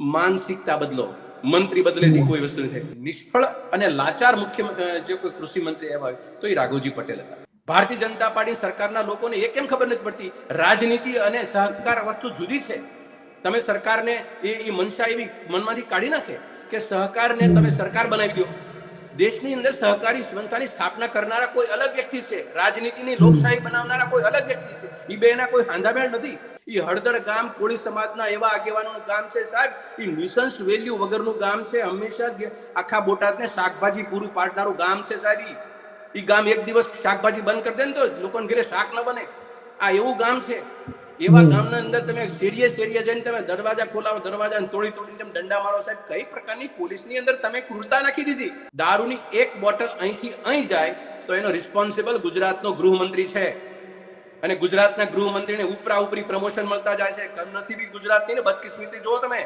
માનસિકતા બદલો, મંત્રી બદલેથી કોઈ વસ્તુ થઈ. નિષ્ફળ અને લાચાર મુખ્ય જે કોઈ કૃષિ મંત્રી એવા હોય, તો એ રાઘવજી પટેલ હતા. ભારતીય જનતા પાર્ટી સરકારના લોકોને એ કેમ ખબર નથી પડતી? રાજનીતિ અને સહકાર વસ્તુ જુદી છે. તમે સરકારને એ મનસા એવી મનમાંથી કાઢી નાખે કે સહકારને તમે સરકાર બનાવી દો. દેશની અંદર સહકારી સંસ્થાની સ્થાપના કરનારા કોઈ અલગ વ્યક્તિ છે. રાજનીતિની લોકશાહી બનાવનારા કોઈ અલગ વ્યક્તિ છે. એ બેના કોઈ હાંધામેળ નથી. એ હળદળ ગામ, કોળી સમાજના એવા આગેવાનોનું ગામ છે સાહેબ. એ નિસંસ વેલ્યુ વગરનું ગામ છે. હંમેશા આખા બોટાદને શાકભાજી પૂરું પાડનારું ગામ છે સાહેબ એ ગામ એક દિવસ શાકભાજી બંધ કરી દે ને તો લોકોને ઘરે શાક ન બને. આ એવું ગામ છે. એવા ગામના અંદર તમે શેરીએ શેરીએ જઈને તમે દરવાજા ખોલાવો દરવાજા તોડી તોડીને તમે દંડા મારો સાહેબ કઈ પ્રકારની પોલીસની અંદર તમે ક્રૂરતા નાખી દીધી? દારૂની એક બોટલ અહીંથી અહીં જાય તો એનો રિસ્પોન્સિબલ ગુજરાતનો ગૃહમંત્રી છે. અને ગુજરાતના ગૃહમંત્રીને ઉપરા ઉપરી પ્રમોશન મળતા જાય છે. કમનસીબી ગુજરાતની ને બદકિસ્મતી. જુઓ તમે